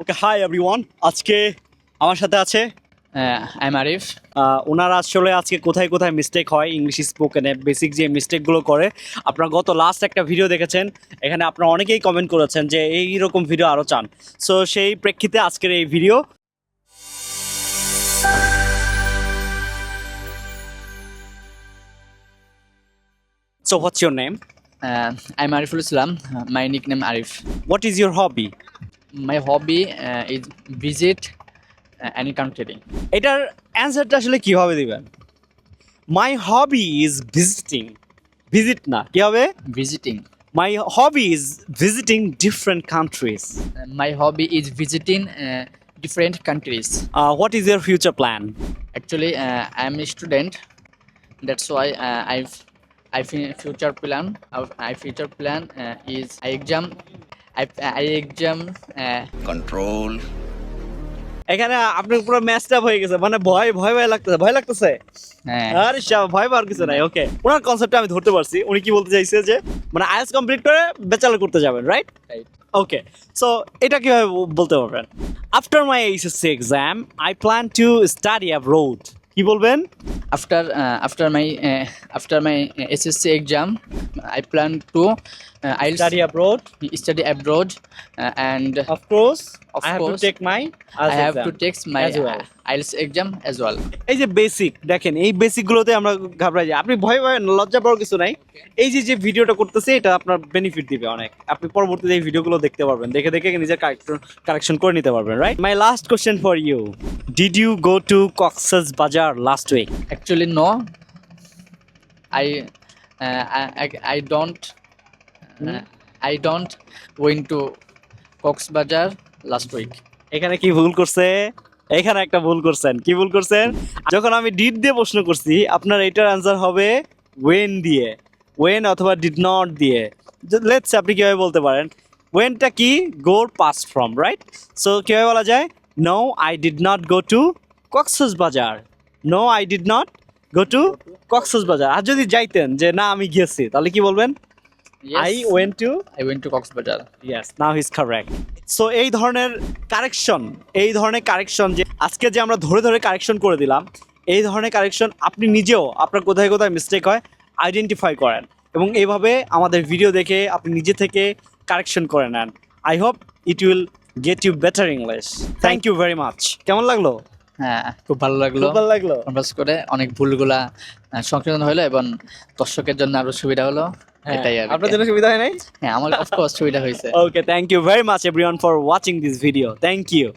ওকে hi everyone আজকে আমার সাথে আছে আই এম আরিফ ওনারা আসলে আজকে কোথায় কোথায় মিস্টেক হয় ইংলিশ স্পোকেনে বেসিক যে মিস্টেকগুলো করে। আপনারা গত লাস্ট একটা ভিডিও দেখেছেন এখানে আপনারা অনেকেই কমেন্ট করেছেন যে এই রকম ভিডিও আরও চান। সো সেই প্রেক্ষিতে আজকের এই video so what's your name I am Ariful Islam my nick name Arif what is your hobby my hobby is visit any country এটার অ্যান্সারটা আসলে কীভাবে দিবেন? My hobby is visiting visit না কি হবে? Visiting my hobby is visiting different countries my hobby is visiting different countries what is your future plan actually uh, i'm a student. That's why uh, i've i future plan of i future plan uh, is i exam i, I exam control এখানে আপনার পুরো ম্যাচটা হয়ে গেছে মানে ভয় ভয় ভয় লাগতেছে ভয় লাগতেছে। uh, আরে শাহ, ভয় পাওয়ার কিছু নাই ওকে ওনার কনসেপ্টটা আমি ধরতে পারছি উনি কি বলতে চাইছে যে মানে আইএলস কমপ্লিট করে ব্যাচেলর করতে যাবেন রাইট. ওকে সো এটা কীভাবে বলতে পারবেন? After my HSC exam I plan to study abroad কি বলবেন? After my uh, after my uh, ssc exam i plan to uh, i'll study abroad study abroad uh, and Of course, Of I course, have to take my i have to take my as well. IELTS exam as well. এই যে basic দেখেন এই basic গুলোতে আমরা ঘাবড়াই যাই। আপনি ভয় ভয় লজ্জা পাওয়ার কিছু নাই। এই যে যে ভিডিওটা করতেছে এটা আপনার বেনিফিট দিবে অনেক। আপনি পরবর্তীতে এই ভিডিওগুলো দেখতে পারবেন। দেখে দেখে নিজের কারেকশন করে নিতে পারবেন right my last question for you did you go to Cox's Bazar last week actually no. I uh, I, I i don't uh, i don't went to coxbazar last week. এখানে কি ভুল করছে? এখানে একটা ভুল করছেন। কি ভুল করছেন? যখন আমি ডিড দিয়ে প্রশ্ন করছি আপনার এটার অ্যান্সার হবে ওয়েন দিয়ে। ওয়েন অথবা ডিড নট দিয়ে। লেটস আপনি কীভাবে বলতে পারেন? ওয়েনটা কি? গোর পাস ফ্রম রাইট সো কীভাবে বলা যায়? No I did not go to Cox's Bazar no I did not go to Cox's Bazar আর যদি যাইতেন যে না আমি গিয়েছি তাহলে কি বলবেন? I went to i went to coxbazar yes now is correct so এই ধরনের কারেকশন এই ধরনের কারেকশন যে আজকে যে আমরা ধরে ধরে কারেকশন করে দিলাম এই ধরনের কারেকশন আপনি নিজেও আপনার কোথায় কোথায় মিস্টেক হয় আইডেন্টিফাই করেন। এবং এইভাবে আমাদের ভিডিও দেখে আপনি নিজে থেকে কারেকশন করে নেন। I hope it will get you better English thank you very much কেমন লাগল? খুব ভালো লাগল। ভালো লাগল। কনভার্স করে অনেক ভুলগুলা আহ, সংশোধন হলো এবং দর্শকের জন্য আরও সুবিধা হলো। এটাই আর হ্যাঁ, আপনার জন্য সুবিধা হয় নাই? হ্যাঁ আমার অফকোর্স সুবিধা হয়েছে। Okay thank you very much everyone for watching this video thank you